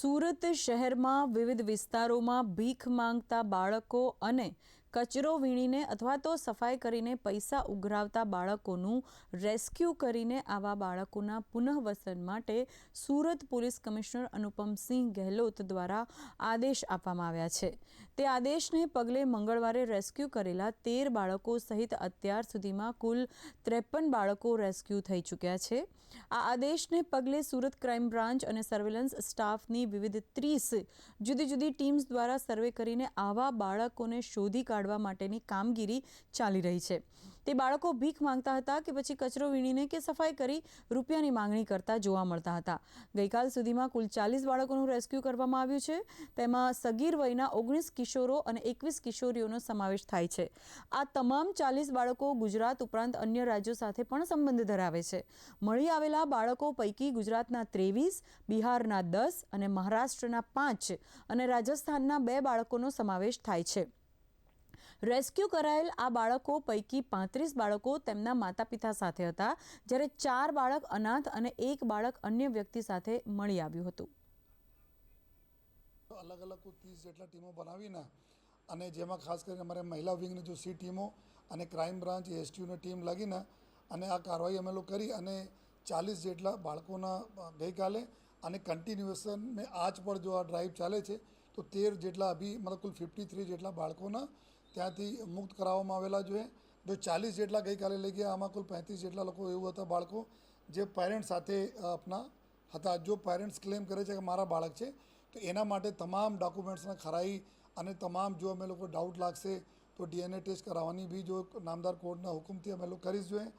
સુરત શહેરમાં વિવિધ વિસ્તારોમાં ભીખ માંગતા બાળકો અને કચરો વીણીને અથવા તો સફાઈ કરીને પૈસા ઉઘરાવતા બાળકોનું રેસ્ક્યુ કરીને આવા બાળકોના પુનઃવસન માટે સુરત પોલીસ કમિશનર અનુપમસિંહ ગહેલોત દ્વારા આદેશ આપવામાં આવ્યા છે. તે આદેશને પગલે મંગળવારે રેસ્ક્યુ કરેલા તેર બાળકો સહિત અત્યાર સુધીમાં કુલ ત્રેપન બાળકો રેસ્ક્યુ થઈ ચૂક્યા છે. આ આદેશને પગલે સુરત ક્રાઇમ બ્રાન્ચ અને સર્વેલન્સ સ્ટાફની વિવિધ ત્રીસ જુદી જુદી ટીમ્સ દ્વારા સર્વે કરીને આવા બાળકોને શોધી કાઢવા માટેની કામગીરી ચાલી રહી છે. તે બાળકો ભીખ માંગતા હતા કે પછી કચરો વીણીને કે સફાઈ કરી રૂપિયાની માંગણી કરતા જોવા મળતા હતા. ગઈકાલ સુધીમાં કુલ ચાલીસ બાળકોનું રેસ્ક્યુ કરવામાં આવ્યું છે. તેમાં સગીર વયના ઓગણીસ કિશોરો અને એકવીસ કિશોરીઓનો સમાવેશ થાય છે. આ તમામ ચાલીસ બાળકો ગુજરાત ઉપરાંત અન્ય રાજ્યો સાથે પણ સંબંધ ધરાવે છે. મળી આવેલા બાળકો પૈકી ગુજરાતના ત્રેવીસ, બિહારના દસ અને મહારાષ્ટ્રના પાંચ અને રાજસ્થાનના બે બાળકોનો સમાવેશ થાય છે. રેસ્ક્યુ કરાયેલ આ બાળકો પૈકી પાંત્રીસ બાળકો તેમના માતા પિતા સાથે હતા, જ્યારે ચાર બાળક અનાથ અને એક બાળક અન્ય વ્યક્તિ સાથે મળી આવ્યું હતું. અલગ અલગ ત્રીસ જેટલા ટીમો બનાવીને અને જેમાં ખાસ કરીને અમારે મહિલા વિંગની જો સી ટીમો અને ક્રાઇમ બ્રાન્ચ એસટીયુની ટીમ લાગીને અને આ કાર્યવાહી અમે લોકો કરી અને ચાલીસ જેટલા બાળકોના ગઈકાલે અને કન્ટિન્યુએશન મેં આજ પર જો આ ડ્રાઈવ ચાલે છે, તો તેર જેટલા અભી, મતલબ કુલ ફિફ્ટી થ્રી જેટલા બાળકોના ત્યાંથી મુક્ત કરાવવામાં આવેલા જોઈએ જો ચાલીસ જેટલા ગઈકાલે લઈ ગયા, આમાં કુલ પાંત્રીસ જેટલા લોકો એવું હતા બાળકો જે પેરેન્ટ્સ સાથે આપના હતા. જો પેરેન્ટ્સ ક્લેમ કરે છે કે મારા બાળક છે, તો એના માટે તમામ ડોક્યુમેન્ટ્સને ખરાઈ અને તમામ જો અમે લોકો ડાઉટ લાગશે, તો ડીએનએ ટેસ્ટ કરાવવાની બી જો નામદાર કોર્ટના હુકમથી અમે લોકો કરીશ જોઈએ.